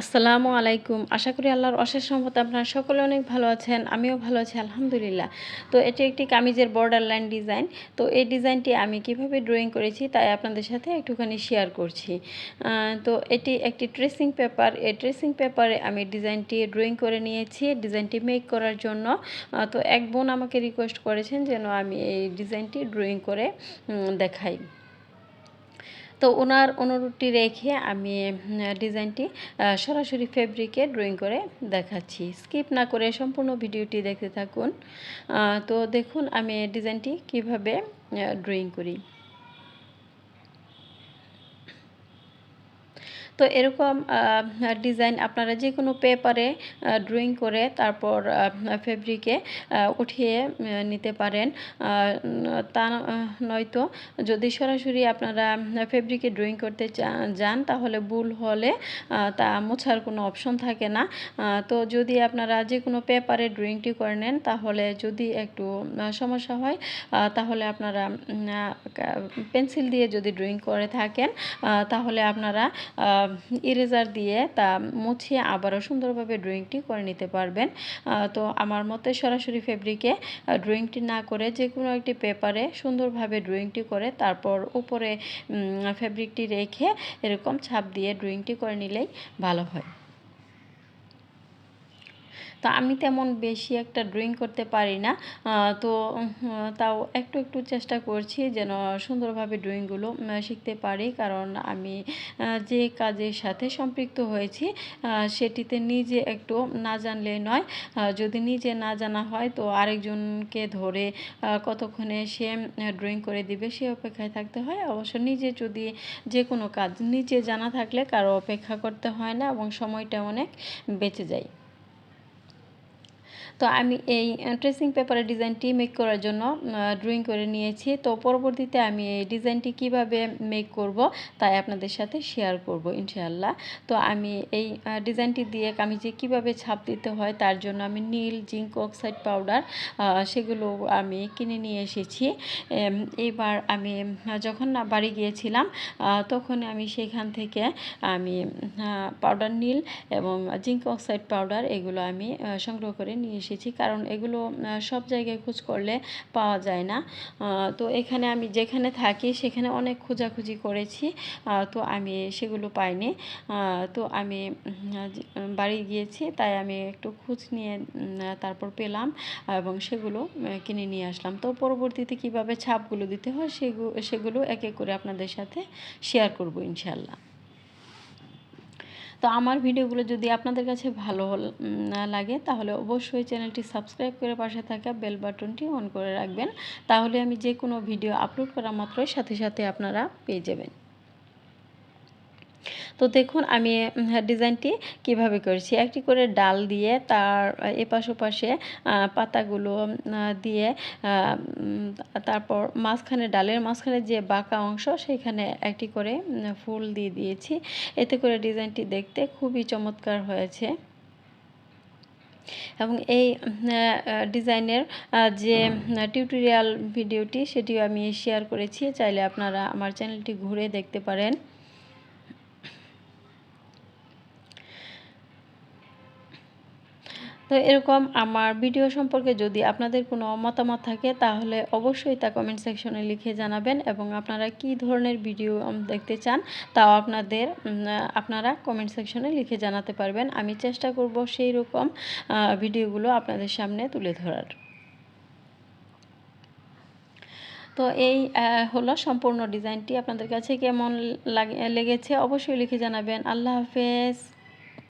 আসসালামু আলাইকুম। আশা করি আল্লাহর অশেষ সম্মত আপনারা সকলে অনেক ভালো আছেন, আমিও ভালো আছি, আলহামদুলিল্লাহ। তো এটি একটি কামিজের বর্ডার লাইন ডিজাইন তো এই ডিজাইনটি আমি কীভাবে ড্রয়িং করেছি তাই আপনাদের সাথে একটুখানি শেয়ার করছি। তো এটি একটি ট্রেসিং পেপার এই ট্রেসিং পেপারে আমি ডিজাইনটি ড্রয়িং করে নিয়েছি ডিজাইনটি মেক করার জন্য। তো এক বোন আমাকে রিকোয়েস্ট করেছেন যেন আমি এই ডিজাইনটি ড্রয়িং করে দেখাই। তো ওনার অনুরোধটি রেখে আমি ডিজাইনটি সরাসরি ফেব্রিকে ড্রয়িং করে দেখাচ্ছি। স্কিপ না করে সম্পূর্ণ ভিডিওটি দেখতে থাকুন। তো দেখুন আমি ডিজাইনটি কীভাবে ড্রয়িং করি। তো এরকম ডিজাইন আপনারা যে কোনো পেপারে ড্রয়িং করে তারপর ফেব্রিকে উঠিয়ে নিতে পারেন। তা নয়তো যদি সরাসরি আপনারা ফেব্রিকে ড্রয়িং করতে যান তাহলে ভুল হলে তা মোছার কোনো অপশন থাকে না। তো যদি আপনারা যে কোনো পেপারে ড্রয়িংটি করে নেন তাহলে যদি একটু সমস্যা হয় তাহলে আপনারা পেন্সিল দিয়ে যদি ড্রয়িং করে থাকেন তাহলে আপনারা ইরেজার দিয়ে তা মুছিয়ে আবারও সুন্দরভাবে ড্রয়িংটি করে নিতে পারবেন। তো আমার মতে সরাসরি ফেব্রিকে ড্রয়িংটি না করে যে কোনো একটি পেপারে সুন্দরভাবে ড্রয়িংটি করে তারপর উপরে ফেব্রিকটি রেখে এরকম ছাপ দিয়ে ড্রয়িংটি করে নিলেই ভালো হয়। তো আমি তেমন বেশি একটা ড্রয়িং করতে পারি না। তো তাও একটু একটু চেষ্টা করছি যেন সুন্দরভাবে ড্রয়িংগুলো শিখতে পারি। কারণ আমি যে কাজের সাথে সম্পৃক্ত হয়েছি সেটিতে নিজে একটু না জানলে নয়। যদি নিজে না জানা হয়, তো আরেকজনকে ধরে কতক্ষণে সে ড্রয়িং করে দিবে, সে অপেক্ষায় থাকতে হয়। অবশ্য নিজে যদি যে কোনো কাজ নিজে জানা থাকলে কারও অপেক্ষা করতে হয় না এবং সময়টা অনেক বেঁচে যায়। তো আমি এই ট্রেসিং পেপারের ডিজাইনটি মেক করার জন্য ড্রয়িং করে নিয়েছি। তো পরবর্তীতে আমি এই ডিজাইনটি কীভাবে মেক করব, তাই আপনাদের সাথে শেয়ার করব, ইনশাআল্লাহ। তো আমি এই ডিজাইনটি দিয়ে আমি যে কীভাবে ছাপ দিতে হয়, তার জন্য আমি নীল, জিঙ্ক অক্সাইড পাউডার সেগুলো আমি কিনে নিয়ে এসেছি। এবার আমি যখন বাড়ি গিয়েছিলাম তখন আমি সেখান থেকে আমি পাউডার নীল এবং জিঙ্ক অক্সাইড পাউডার এগুলো আমি সংগ্রহ করে নিয়ে এসেছি, কারণ এগুলো সব জায়গায় খোঁজ করলে পাওয়া যায় না। তো এখানে আমি যেখানে থাকি সেখানে অনেক খোঁজাখুঁজি করেছি। তো আমি সেগুলো পাইনি। তো আমি বাড়ি গিয়েছি, তাই আমি একটু খোঁজ নিয়ে তারপর পেলাম এবং সেগুলো কিনে নিয়ে আসলাম। তো পরবর্তীতে কীভাবে ছাপগুলো দিতে হয় সেগুলো সেগুলো এক এক করে আপনাদের সাথে শেয়ার করব ইনশাল্লাহ তো আমার ভিডিওগুলো যদি আপনাদের কাছে ভালো লাগে, তাহলে অবশ্যই চ্যানেলটি সাবস্ক্রাইব করে পাশে থাকা বেল বাটনটি অন করে রাখবেন। তাহলে আমি যে কোনো ভিডিও আপলোড করা মাত্রই সাথে সাথে আপনারা পেয়ে যাবেন। তো দেখুন আমি ডিজাইনটি কীভাবে করেছি। একটি করে ডাল দিয়ে তার এপাশ ওপাশে পাতাগুলো দিয়ে তারপর মাঝখানে ডালের মাঝখানে যে বাঁকা অংশ সেইখানে একটি করে ফুল দিয়ে দিয়েছি। এতে করে ডিজাইনটি দেখতে খুবই চমৎকার হয়েছে। এবং এই ডিজাইনের যে টিউটোরিয়াল ভিডিওটি সেটিও আমি শেয়ার করেছি। চাইলে আপনারা আমার চ্যানেলটি ঘুরে দেখতে পারেন। তো এরকম আমার ভিডিও সম্পর্কে যদি আপনাদের কোনো মতামত থাকে, তাহলে অবশ্যই তা কমেন্ট সেকশনে লিখে জানাবেন এবং আপনারা কি ধরনের ভিডিও দেখতে চান, তাও আপনাদের আপনারা কমেন্ট সেকশনে লিখে জানাতে পারবেন। আমি চেষ্টা করব সেই রকম ভিডিওগুলো আপনাদের সামনে তুলে ধরার। তো এই হলো সম্পূর্ণ ডিজাইনটি আপনাদের কাছে কেমন লাগে লেগেছে অবশ্যই লিখে জানাবেন। আল্লাহ হাফেজ।